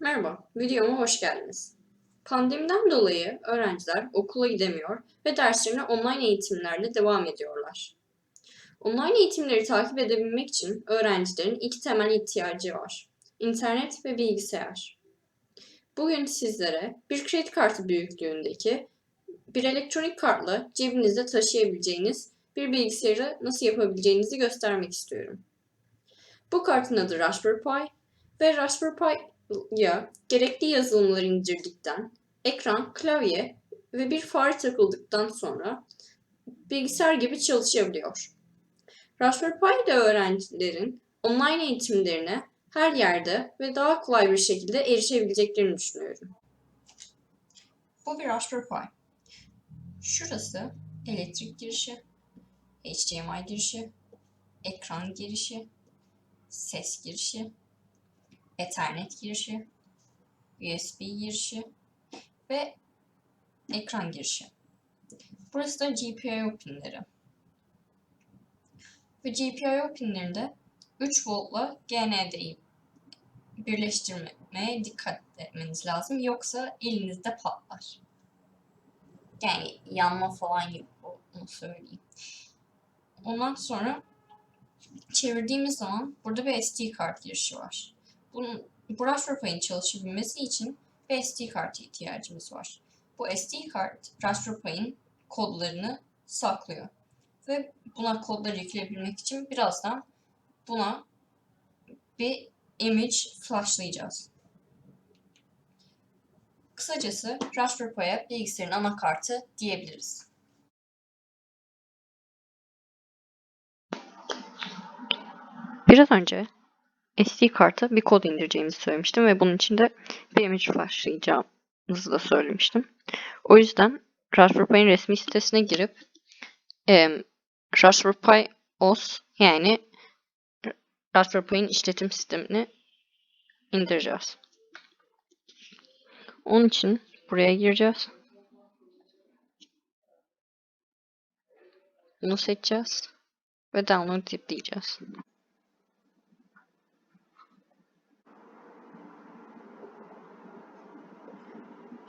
Merhaba, videoma hoş geldiniz. Pandemiden dolayı öğrenciler okula gidemiyor ve derslerine online eğitimlerle devam ediyorlar. Online eğitimleri takip edebilmek için öğrencilerin iki temel ihtiyacı var. İnternet ve bilgisayar. Bugün sizlere bir kredi kartı büyüklüğündeki bir elektronik kartla cebinizde taşıyabileceğiniz bir bilgisayarı nasıl yapabileceğinizi göstermek istiyorum. Bu kartın adı Raspberry Pi ve Raspberry Pi'ya gerekli yazılımları indirdikten, ekran, klavye ve bir fare takıldıktan sonra bilgisayar gibi çalışabiliyor. Raspberry Pi ile öğrencilerin online eğitimlerine her yerde ve daha kolay bir şekilde erişebileceklerini düşünüyorum. Bu bir Raspberry Pi. Şurası elektrik girişi, HDMI girişi, ekran girişi, ses girişi, Ethernet girişi, USB girişi ve ekran girişi. Burası da GPIO pinleri. Ve GPIO pinlerinde 3 voltla GND'yi birleştirmeye dikkat etmeniz lazım. Yoksa elinizde patlar. Yani yanma falan gibi onu söyleyeyim. Ondan sonra çevirdiğimiz zaman burada bir SD kart girişi var. Bunun, Pi'nin çalışabilmesi için bir SD kartı ihtiyacımız var. Bu SD kart Raspberry Pi'nin kodlarını saklıyor. Ve buna kodları yükleyebilmek için birazdan buna bir image flashlayacağız. Kısacası Raspberry Pi'ye bilgisayarın anakartı diyebiliriz. Biraz önce SD karta bir kod indireceğimizi söylemiştim ve bunun için de bir image flashlayacağımızı da söylemiştim. O yüzden Raspberry Pi'nin resmi sitesine girip e, Raspberry Pi OS yani Raspberry Pi'nin işletim sistemini indireceğiz. Onun için buraya gireceğiz. Bunu seçeceğiz ve download tıklayacağız.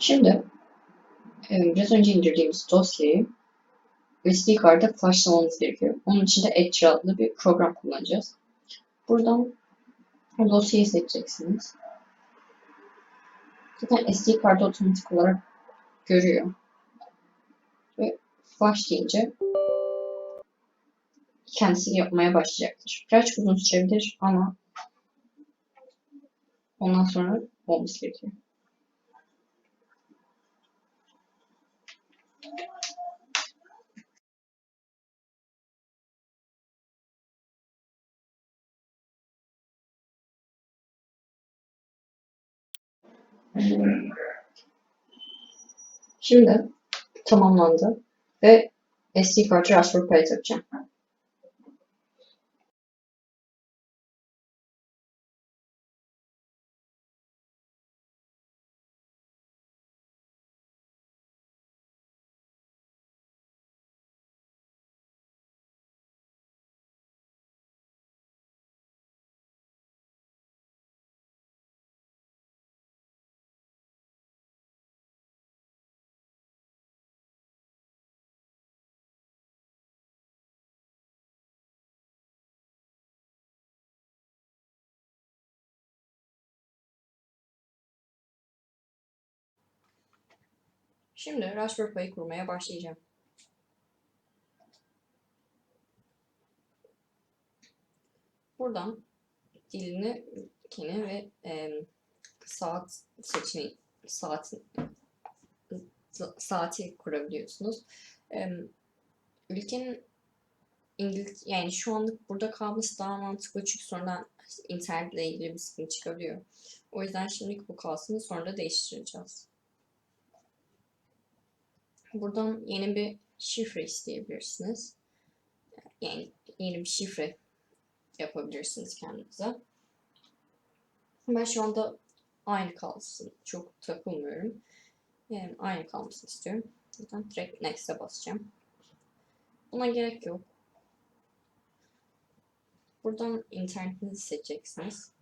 Şimdi e, biraz önce indirdiğimiz dosyayı SD karta flashlamamız gerekiyor. Onun için de Etcher adlı bir program kullanacağız. Buradan o dosyayı seçeceksiniz. Zaten SD kartı otomatik olarak görüyor. Ve flash deyince kendisi yapmaya başlayacaktır. Biraz uzun sürebilir ama ondan sonra olması gerekiyor. Şimdi tamamlandı ve SD kartı Raspberry Pi'ye takacağım. Şimdi Raspberry Pi'yi kurmaya başlayacağım. Buradan dilini, ülkeni ve e, saat seçeneği, saat, saati kurabiliyorsunuz. E, ülkenin İngiliz yani şu anlık burada kalması daha mantıklı çünkü sonradan internetle ilgili bir sıkıntı çıkabiliyor. O yüzden şimdilik bu kalsın sonra da değiştireceğiz. Buradan yeni bir şifre isteyebilirsiniz. Yani yeni bir şifre yapabilirsiniz kendinize. Ben şu anda aynı kalsın. Çok takılmıyorum. Yani aynı kalmasını istiyorum. Buradan direkt Next'e basacağım. Buna gerek yok. Buradan internetinizi seçeceksiniz.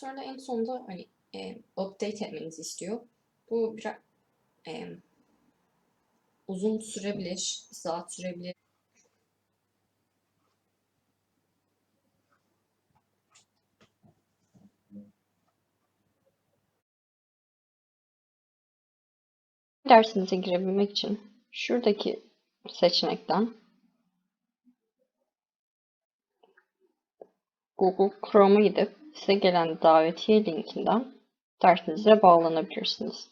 Sonra en sonunda hani e, update etmenizi istiyor. Bu biraz e, uzun sürebilir, saat sürebilir. Dersinize girebilmek için şuradaki seçenekten Google Chrome'a gidip size gelen davetiye linkinden dersinize bağlanabilirsiniz.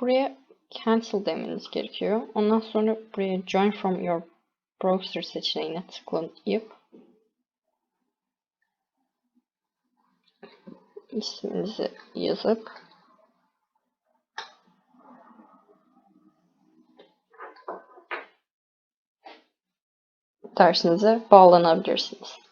Buraya cancel demeniz gerekiyor. Ondan sonra buraya join from your browser seçeneğine tıklayıp isminizi yazıp dersinize bağlanabilirsiniz.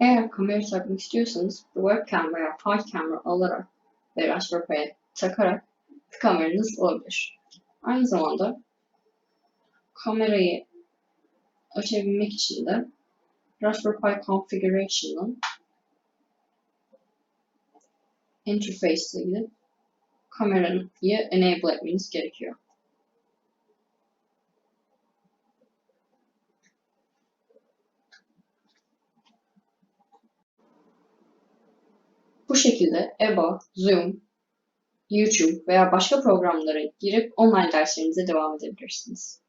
Eğer kamera takmak istiyorsanız webcam veya file camera alarak ve Raspberry Pi'ye takarak kameranız olabilir. Aynı zamanda kamerayı açabilmek için de Raspberry Pi Configuration'dan Interface'e gidip kamerayı enable etmeniz gerekiyor. Bu şekilde EBA, Zoom, YouTube veya başka programlara girip online derslerinize devam edebilirsiniz.